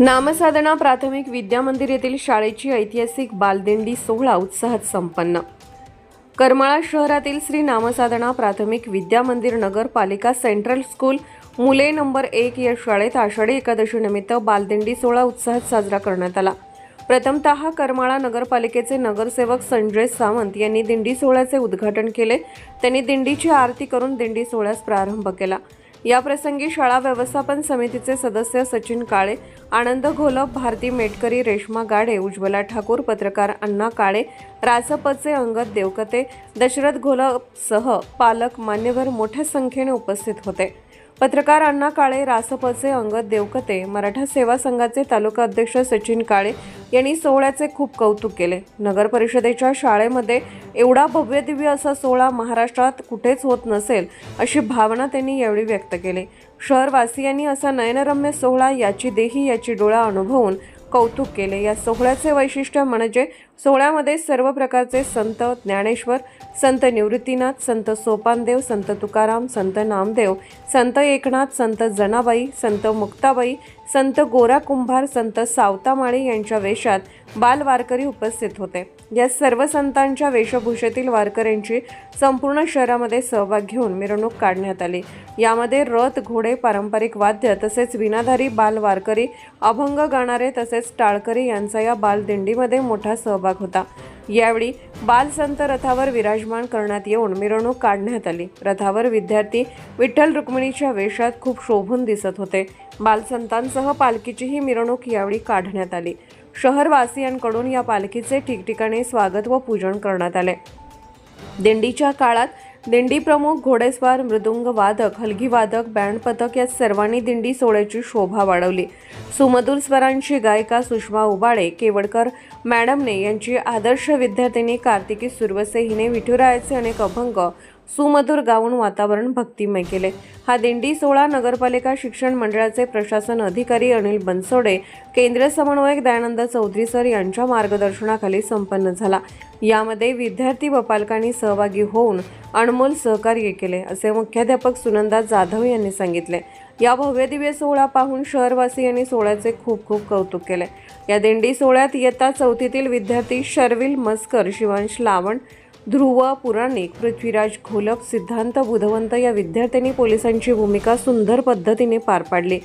नामसाधना प्राथमिक विद्या मंदिर येथील शाळेची ऐतिहासिक बालदिंडी सोहळा उत्साहात संपन्न. करमाळा शहरातील श्री नामसाधना प्राथमिक विद्या मंदिर नगरपालिका सेंट्रल स्कूल मुले नंबर एक या शाळेत आषाढी एकादशीनिमित्त बालदिंडी सोहळा उत्साहात साजरा करण्यात आला. प्रथमतः करमाळा नगरपालिकेचे नगरसेवक संजय सावंत यांनी दिंडी सोहळ्याचे उद्घाटन केले. त्यांनी दिंडीची आरती करून दिंडी सोहळ्यास प्रारंभ केला. याप्रसंगी शाळा व्यवस्थापन समितीचे सदस्य सचिन काळे आनंद घोलप भारती मेटकरी रेश्मा गाडे उज्ज्वला ठाकूर पत्रकार अण्णा काळे रासपचे अंगद देवकते दशरथ घोलपसह पालक मान्यवर मोठ्या संख्येने उपस्थित होते. पत्रकार अण्णा काळे रासपचे अंगद देवकते मराठा सेवा संघाचे तालुका अध्यक्ष सचिन काळे यांनी सोहळ्याचे खूप कौतुक केले. नगर परिषदेच्या शाळेमध्ये एवढा भव्य दिव्य असा सोहळा महाराष्ट्रात कुठेच होत नसेल अशी भावना त्यांनी यावेळी व्यक्त केली. शहरवासियांनी असा नयनरम्य सोहळा याची देही याची डोळा अनुभवून कौतुक केले. या सोहळ्याचे वैशिष्ट्य म्हणजे सोहळ्यामध्ये सर्व प्रकारचे संत ज्ञानेश्वर संत निवृत्तीनाथ संत सोपानदेव संत तुकाराम संत नामदेव संत एकनाथ संत जनाबाई संत मुक्ताबाई संत गोरा कुंभार संत सावतामाळी यांच्या वेशात बाल वारकरी उपस्थित होते. या सर्व संतांच्या वेशभूषेतील वारकऱ्यांची संपूर्ण शहरामध्ये सहभाग घेऊन मिरवणूक काढण्यात आली. यामध्ये रथ घोडे पारंपरिक वाद्य तसेच विनाधारी बाल वारकरी अभंग गाणारे तसेच टाळकरी यांचा या बालदिंडीमध्ये मोठा सहभाग सहभाग होता. यावेळी बालसंत रथावर विराजमान करण्यात येऊन मिरवणूक काढण्यात आली. रथावर विद्यार्थी विठ्ठल रुक्मिणीच्या वेशात खूप शोभून दिसत होते. बालसंतांसह पालखीचीही मिरवणूक यावेळी काढण्यात आली. शहरवासियांकडून या पालखीचे ठिकठिकाणी स्वागत व पूजन करण्यात आले. दिंडीच्या काळात दिंडी प्रमुख घोडेस्वार मृदुंग वादक हलगी वादक बँड पथक या सर्वांनी दिंडी सोहळ्याची शोभा वाढवली. सुमधुर स्वरांची गायिका सुषमा उबाळे केवडकर मॅडमने यांची आदर्श विद्यार्थिनी कार्तिकी सुरवसे हिने विठुरायाचे अनेक अभंग सुमधुर गाऊन वातावरण भक्तिमय केले. हा दिंडी सोहळा नगरपालिका शिक्षण मंडळाचे प्रशासन अधिकारी अनिल बनसोडे केंद्र समन्वयक दयानंद चौधरी सर यांच्या मार्गदर्शनाखाली संपन्न झाला. यामध्ये विद्यार्थी व पालकांनी सहभागी होऊन अनमोल सहकार्य केले असे मुख्याध्यापक सुनंदा जाधव यांनी सांगितले. या भव्य दिव्य सोहळा पाहून शहरवासियांनी सोहळ्याचे खूप खूप कौतुक केले. या दिंडी सोहळ्यात इयत्ता चौथीतील विद्यार्थी शर्विल मस्कर शिवांश लावण ध्रुव पुराणिक पृथ्वीराज घोलप सिद्धांत बुधवंत या विद्यार्थ्यांनी पोलिसांची भूमिका सुंदर पद्धतीने पार पाडली.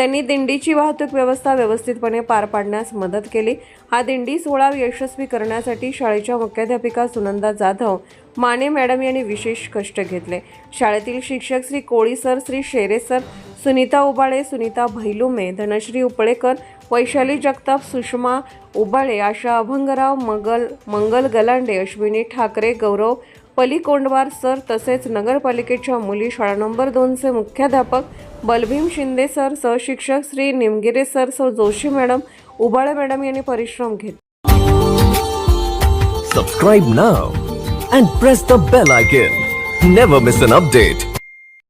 त्यांनी दिंडीची वाहतूक व्यवस्था व्यवस्थितपणे पार पाडण्यास मदत केली. हा दिंडी सोहळा यशस्वी करण्यासाठी शाळेच्या मुख्याध्यापिका सुनंदा जाधव माने मॅडम यांनी विशेष कष्ट घेतले. शाळेतील शिक्षक Shri Koli sir Shri Shere sir Sunita Ubale Sunita Bhailume Dhanashree Upalekar Vaishali Jagtap Sushma Ubale Asha Abhangrao Mangal Mangal Galande Ashwini Thackeray Gaurav Pali Kondwar sir तसेच नगरपालिकेच्या मुली शाळा नंबर दोनचे मुख्याध्यापक बलभीम शिंदे सर सहशिक्षक श्री निमगिरे सर सौ जोशी मॅडम उबाळे मॅडम यांनी परिश्रम घेतले subscribe now and press the bell icon never miss an update